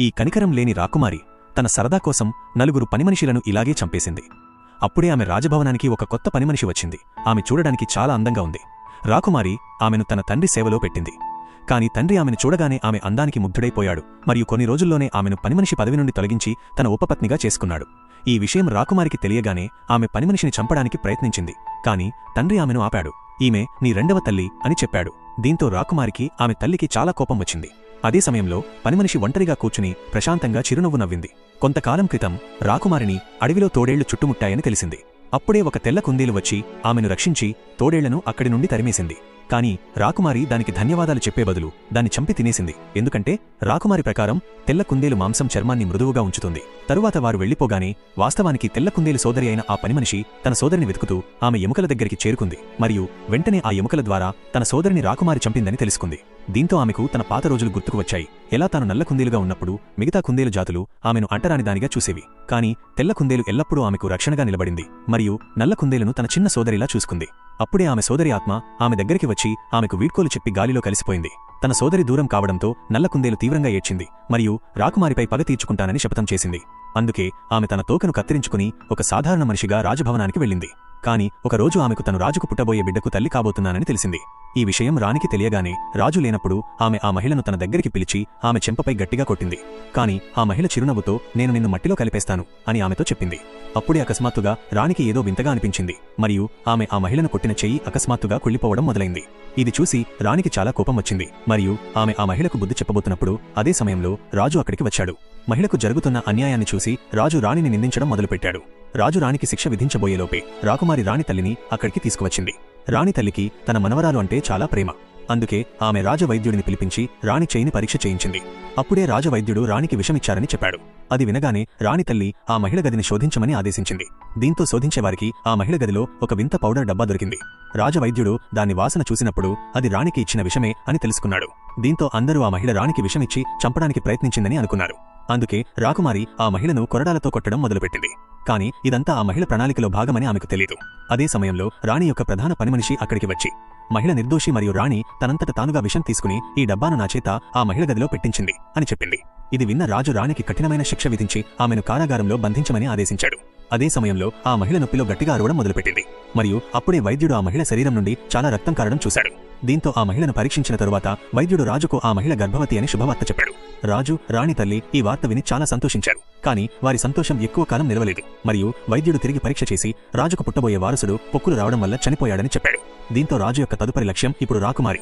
ఈ కనికరం లేని రాకుమారి తన సరదా కోసం నలుగురు పనిమనిషిలను ఇలాగే చంపేసింది. అప్పుడే ఆమె రాజభవనానికి ఒక కొత్త పనిమనిషి వచ్చింది. ఆమె చూడడానికి చాలా అందంగా ఉంది. రాకుమారి ఆమెను తన తండ్రి సేవలో పెట్టింది. కాని తండ్రి ఆమెను చూడగానే ఆమె అందానికి ముగ్ధుడైపోయాడు మరియు కొన్ని రోజుల్లోనే ఆమెను పనిమనిషి పదవి నుండి తొలగించి తన ఉపపత్నిగా చేసుకున్నాడు. ఈ విషయం రాకుమారికి తెలియగానే ఆమె పనిమనిషిని చంపడానికి ప్రయత్నించింది. కాని తండ్రి ఆమెను ఆపాడు. ఈమె నీ రెండవ తల్లి అని చెప్పాడు. దీంతో రాకుమారికి ఆమె తల్లికి చాలా కోపం వచ్చింది. అదే సమయంలో పనిమనిషి ఒంటరిగా కూర్చుని ప్రశాంతంగా చిరునవ్వు నవ్వింది. కొంతకాలం క్రితం రాకుమారిని అడవిలో తోడేళ్ళు చుట్టుముట్టాయని తెలిసింది. అప్పుడే ఒక తెల్ల కుందేలు వచ్చి ఆమెను రక్షించి తోడేళ్ళను అక్కడి నుండి తరిమేసింది. కాని రాకుమారి దానికి ధన్యవాదాలు చెప్పే బదులు దాన్ని చంపి తినేసింది. ఎందుకంటే రాకుమారి ప్రకారం తెల్ల కుందేలు మాంసం చర్మాన్ని మృదువుగా ఉంచుతుంది. తరువాత వారు వెళ్ళిపోగానే వాస్తవానికి తెల్ల కుందేలు సోదరి అయిన ఆ పనిమనిషి తన సోదరిని వెతుకుతూ ఆమె ఎముకల దగ్గరికి చేరుకుంది. మరియు వెంటనే ఆ ఎముకల ద్వారా తన సోదరిని రాకుమారి చంపిందని తెలుసుకుంది. దీంతో ఆమెకు తన పాత రోజులు గుర్తుకు వచ్చాయి. ఎలా తాను నల్ల కుందేలుగా ఉన్నప్పుడు మిగతా కుందేలు జాతులు ఆమెను అంటరానిదానిగా చూసేవి. కాని తెల్ల కుందేలు ఎల్లప్పుడూ ఆమెకు రక్షణగా నిలబడింది. మరియు నల్ల కుందేలును తన చిన్న సోదరిలా చూసుకుంది. అప్పుడే ఆమె సోదరి ఆత్మ ఆమె దగ్గరికి వచ్చి ఆమెకు వీడ్కోలు చెప్పి గాలిలో కలిసిపోయింది. తన సోదరి దూరం కావడంతో నల్లకుందేలు తీవ్రంగా ఏడ్చింది మరియు రాకుమారిపై పగ తీర్చుకుంటానని శపథం చేసింది. అందుకే ఆమె తన తోకను కత్తిరించుకుని ఒక సాధారణ మనిషిగా రాజభవనానికి వెళ్ళింది. కాని ఒకరోజు ఆమెకు తను రాజుకు పుట్టబోయే బిడ్డకు తల్లి కాబోతున్నానని తెలిసింది. ఈ విషయం రాణికి తెలియగానే రాజు లేనప్పుడు ఆమె ఆ మహిళను తన దగ్గరికి పిలిచి ఆమె చెంపపై గట్టిగా కొట్టింది. కాని ఆ మహిళ చిరునవ్వుతో నేను నిన్ను మట్టిలో కలిపేస్తాను అని ఆమెతో చెప్పింది. అప్పుడే అకస్మాత్తుగా రాణికి ఏదో వింతగా అనిపించింది. మరియు ఆమె ఆ మహిళను కొట్టిన చెయ్యి అకస్మాత్తుగా కుళ్ళిపోవడం మొదలైంది. ఇది చూసి రాణికి చాలా కోపం వచ్చింది. మరియు ఆమె ఆ మహిళకు బుద్ధి చెప్పబోతున్నప్పుడు అదే సమయంలో రాజు అక్కడికి వచ్చాడు. మహిళకు జరుగుతున్న అన్యాయాన్ని చూసి రాజు రాణిని నిందించడం మొదలుపెట్టాడు. రాజు రాణికి శిక్ష విధించబోయేలోపే రాకుమారి రాణి తల్లిని అక్కడికి తీసుకువచ్చింది. రాణి తల్లికి తన మనవరాలు అంటే చాలా ప్రేమ. అందుకే ఆమె రాజవైద్యుడిని పిలిపించి రాణి చేయిని పరీక్ష చేయించింది. అప్పుడే రాజవైద్యుడు రాణికి విషమిచ్చారని చెప్పాడు. అది వినగానే రాణి తల్లి ఆ మహిళ గదిని శోధించమని ఆదేశించింది. దీంతో శోధించేవారికి ఆ మహిళ గదిలో ఒక వింత పౌడర్ డబ్బా దొరికింది. రాజవైద్యుడు దాని వాసన చూసినప్పుడు అది రాణికి ఇచ్చిన విషమే అని తెలుసుకున్నాడు. దీంతో అందరూ ఆ మహిళ రాణికి విషమిచ్చి చంపడానికి ప్రయత్నించిందని అనుకున్నారు. అందుకే రాకుమారి ఆ మహిళను కొరడాలతో కొట్టడం మొదలుపెట్టింది. కాని ఇదంతా ఆ మహిళ ప్రణాళికలో భాగమని ఆమెకు తెలియదు అదే సమయంలో రాణి యొక్క ప్రధాన పనిమనిషి అక్కడికి వచ్చి మహిళ నిర్దోషి మరియు రాణి తనంతట తానుగా విషం తీసుకుని ఈ డబ్బాను నా చేత ఆ మహిళ గదిలో పెట్టించింది అని చెప్పింది. ఇది విన్న రాజు రాణికి కఠినమైన శిక్ష విధించి ఆమెను కారాగారంలో బంధించమని ఆదేశించాడు. అదే సమయంలో ఆ మహిళ నొప్పిలో గట్టిగా అరవడం మొదలుపెట్టింది. మరియు అప్పుడే వైద్యుడు ఆ మహిళ శరీరం నుండి చాలా రక్తం కారడం చూశాడు. దీంతో ఆ మహిళను పరీక్షించిన తరువాత వైద్యుడు రాజుకు ఆ మహిళ గర్భవతి అని శుభవార్త చెప్పాడు. రాజు రాణి తల్లి ఈ వార్త విని చాలా సంతోషించారు. కానీ వారి సంతోషం ఎక్కువ కాలం నిలవలేదు. మరియు వైద్యుడు తిరిగి పరీక్ష చేసి రాజుకు పుట్టబోయే వారసుడు పొక్కులు రావడం వల్ల చనిపోయాడని చెప్పాడు. దీంతో రాజు యొక్క తదుపరి లక్ష్యం ఇప్పుడు రాకుమారి.